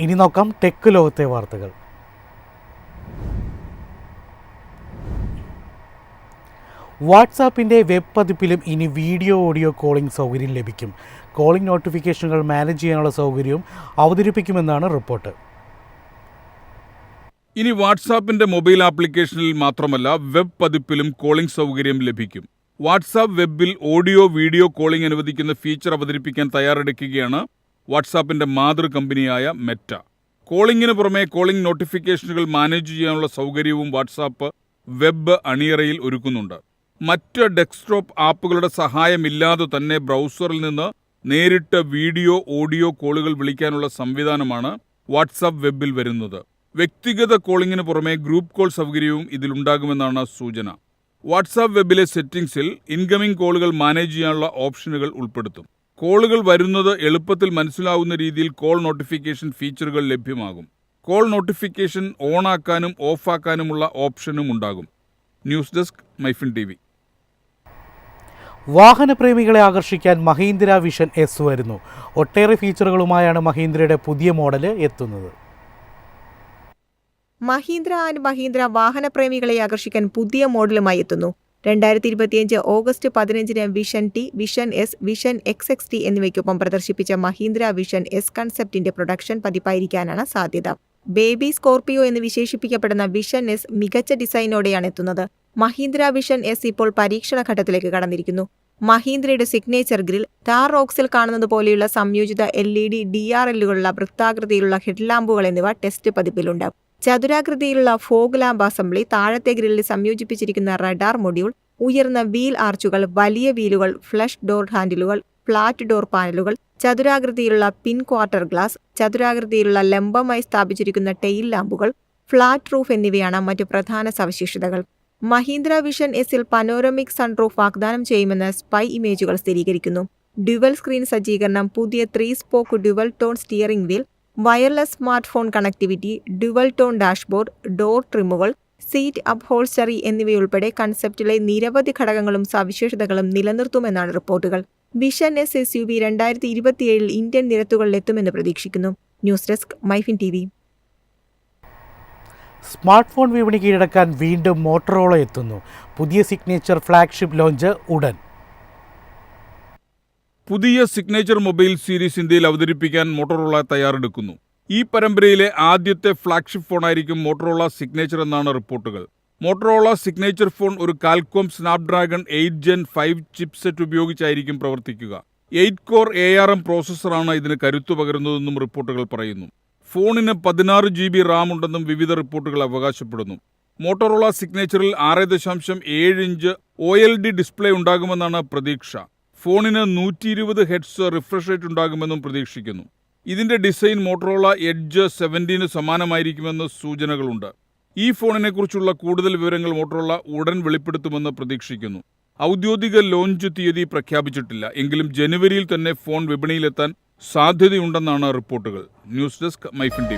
ഇനി നോക്കാം ടെക് ലോകത്തെ വാർത്തകൾ. വാട്സാപ്പിന്റെ വെബ് പതിപ്പിലും ഇനി വീഡിയോ ഓഡിയോ കോളിംഗ് സൗകര്യം ലഭിക്കും. കോളിംഗ് നോട്ടിഫിക്കേഷനുകൾ മാനേജ് ചെയ്യാനുള്ള സൗകര്യവും അവതരിപ്പിക്കുമെന്നാണ് റിപ്പോർട്ട്. ഇനി വാട്സാപ്പിന്റെ മൊബൈൽ ആപ്ലിക്കേഷനിൽ മാത്രമല്ല വെബ് പതിപ്പിലും കോളിംഗ് സൗകര്യം ലഭിക്കും. വാട്സാപ്പ് വെബിൽ ഓഡിയോ വീഡിയോ കോളിംഗ് അനുവദിക്കുന്ന ഫീച്ചർ അവതരിപ്പിക്കാൻ തയ്യാറെടുക്കുകയാണ് വാട്സാപ്പിന്റെ മാതൃ കമ്പനിയായ മെറ്റ. കോളിംഗിന് പുറമെ കോളിംഗ് നോട്ടിഫിക്കേഷനുകൾ മാനേജ് ചെയ്യാനുള്ള സൗകര്യവും വാട്സാപ്പ് വെബ് അണിയറയിൽ ഒരുക്കുന്നുണ്ട്. മറ്റ് ഡെസ്ക്ടോപ്പ് ആപ്പുകളുടെ സഹായമില്ലാതെ തന്നെ ബ്രൗസറിൽ നിന്ന് നേരിട്ട് വീഡിയോ ഓഡിയോ കോളുകൾ വിളിക്കാനുള്ള സംവിധാനമാണ് വാട്സാപ്പ് വെബിൽ വരുന്നത്. വ്യക്തിഗത കോളിംഗിന് പുറമെ ഗ്രൂപ്പ് കോൾ സൗകര്യവും ഇതിലുണ്ടാകുമെന്നാണ് സൂചന. വാട്സാപ്പ് വെബിലെ സെറ്റിംഗ്സിൽ ഇൻകമിംഗ് കോളുകൾ മാനേജ് ചെയ്യാനുള്ള ഓപ്ഷനുകൾ ഉൾപ്പെടുത്തും. കോളുകൾ വരുന്നത് എളുപ്പത്തിൽ മനസ്സിലാവുന്ന രീതിയിൽ കോൾ നോട്ടിഫിക്കേഷൻ ഫീച്ചറുകൾ ലഭ്യമാകും. കോൾ നോട്ടിഫിക്കേഷൻ ഓണാക്കാനും ഓഫാക്കാനുമുള്ള ഓപ്ഷനും ഉണ്ടാകും. News desk Myfin T V. വാഹനപ്രേമികളെ ആകർഷിക്കാൻ മഹീന്ദ്ര വിഷൻ എസ് വരുന്നു. ഒട്ടേറെ ഫീച്ചറുകളുമായാണ് മഹീന്ദ്രയുടെ പുതിയ മോഡൽ എത്തുന്നത്. മഹീന്ദ്ര ആൻഡ് മഹീന്ദ്ര വാഹനപ്രേമികളെ ആകർഷിക്കാൻ പുതിയ മോഡലുമായി എത്തുന്നു. രണ്ടായിരത്തി ഇരുപത്തിയഞ്ച് ഓഗസ്റ്റ് പതിനഞ്ചിന് Vision T Vision S Vision X X T എന്നിവയ്ക്കൊപ്പം പ്രദർശിപ്പിച്ച മഹീന്ദ്ര വിഷൻ എസ് കൺസെപ്റ്റിന്റെ പ്രൊഡക്ഷൻ പതിപ്പായിരിക്കാനാണ് സാധ്യത. ബേബി സ്കോർപിയോ എന്ന് വിശേഷിപ്പിക്കപ്പെടുന്ന വിഷൻ എസ് മികച്ച ഡിസൈനോടെയാണ് എത്തുന്നത്. മഹീന്ദ്ര വിഷൻ എസ് ഇപ്പോൾ പരീക്ഷണ ഘട്ടത്തിലേക്ക് കടന്നിരിക്കുന്നു. മഹീന്ദ്രയുടെ സിഗ്നേച്ചർ ഗ്രിൽ ടാർ റോക്സിൽ കാണുന്നത് പോലെയുള്ള സംയോജിത L E D D R എല്ലുകളുള്ള വൃത്താകൃതിയിലുള്ള ഹെഡ്ലാമ്പുകൾ എന്നിവ ടെസ്റ്റ് പതിപ്പിലുണ്ട്. ചതുരാകൃതിയിലുള്ള ഫോഗ് ലാമ്പ് അസംബ്ലി താഴത്തെ ഗ്രില്ലിൽ സംയോജിപ്പിച്ചിരിക്കുന്ന റഡാർ മൊഡ്യൂൾ ഉയർന്ന വീൽ ആർച്ചുകൾ വലിയ വീലുകൾ ഫ്ലഷ് ഡോർ ഹാൻഡിലുകൾ ഫ്ലാറ്റ് ഡോർ പാനലുകൾ ചതുരാകൃതിയിലുള്ള പിൻ ക്വാർട്ടർ ഗ്ലാസ് ചതുരാകൃതിയിലുള്ള ലംബമായി സ്ഥാപിച്ചിരിക്കുന്ന ടെയിൽ ലാമ്പുകൾ ഫ്ലാറ്റ് റൂഫ് എന്നിവയാണ് മറ്റു പ്രധാന സവിശേഷതകൾ. മഹീന്ദ്ര വിഷൻ എസിൽ പനോരമിക് സൺറൂഫ് വാഗ്ദാനം ചെയ്യുമെന്ന് സ്പൈ ഇമേജുകൾ സ്ഥിരീകരിക്കുന്നു. ഡ്യുവൽ സ്ക്രീൻ സജ്ജീകരണം പുതിയ three spoke dual tone steering wheel wireless smart phone connectivity dual tone dashboard door ട്രിമുകൾ seat upholstery എന്നിവയുൾപ്പെടെ കൺസെപ്റ്റിലെ നിരവധി ഘടകങ്ങളും സവിശേഷതകളും നിലനിർത്തുമെന്നാണ് റിപ്പോർട്ടുകൾ. Vision S S U V രണ്ടായിരത്തി ഇരുപത്തിയേഴിൽ ഇന്ത്യൻ നിരത്തുകളിലെത്തുമെന്ന് പ്രതീക്ഷിക്കുന്നു. News desk Myfin T V. Smart phone വിപണി കീഴടക്കാൻ വീണ്ടും മോട്ടറോള എത്തുന്നു. പുതിയ സിഗ്നേച്ചർ ഫ്ലാഗ്ഷിപ്പ് ലോഞ്ച് ഉടൻ. പുതിയ സിഗ്നേച്ചർ മൊബൈൽ സീരീസ് ഇന്ത്യയിൽ അവതരിപ്പിക്കാൻ മോട്ടോറോള തയ്യാറെടുക്കുന്നു. ഈ പരമ്പരയിലെ ആദ്യത്തെ ഫ്ളാഗ്ഷിപ്പ് ഫോണായിരിക്കും മോട്ടോറോള സിഗ്നേച്ചർ എന്നാണ് റിപ്പോർട്ടുകൾ. മോട്ടോറോള സിഗ്നേച്ചർ ഫോൺ ഒരു Qualcomm Snapdragon eight gen five chipset ഉപയോഗിച്ചായിരിക്കും പ്രവർത്തിക്കുക. Eight core A R M പ്രോസസ്സറാണ് ഇതിന് കരുത്തു പകരുന്നതെന്നും റിപ്പോർട്ടുകൾ പറയുന്നു. ഫോണിന് പതിനാറ് ജി ബി റാം ഉണ്ടെന്നും വിവിധ റിപ്പോർട്ടുകൾ അവകാശപ്പെടുന്നു. മോട്ടോറോള സിഗ്നേച്ചറിൽ ആറ് ദശാംശം ഏഴ് inch O L D display ഉണ്ടാകുമെന്നാണ് പ്രതീക്ഷ. ഫോണിന് നൂറ്റി ഇരുപത് ഹെഡ്സ് റിഫ്രഷ് റേറ്റ് ഉണ്ടാകുമെന്നും പ്രതീക്ഷിക്കുന്നു. ഇതിന്റെ ഡിസൈൻ മോട്ടറോള എഡ്ജ് സെവന്റീന് സമാനമായിരിക്കുമെന്ന് സൂചനകളുണ്ട്. ഈ ഫോണിനെക്കുറിച്ചുള്ള കൂടുതൽ വിവരങ്ങൾ മോട്ടറോള ഉടൻ വെളിപ്പെടുത്തുമെന്ന് പ്രതീക്ഷിക്കുന്നു. ഔദ്യോഗിക ലോഞ്ച് തീയതി പ്രഖ്യാപിച്ചിട്ടില്ല. എങ്കിലും ജനുവരിയിൽ തന്നെ ഫോൺ വിപണിയിലെത്താൻ സാധ്യതയുണ്ടെന്നാണ് റിപ്പോർട്ടുകൾ. News desk MyFin T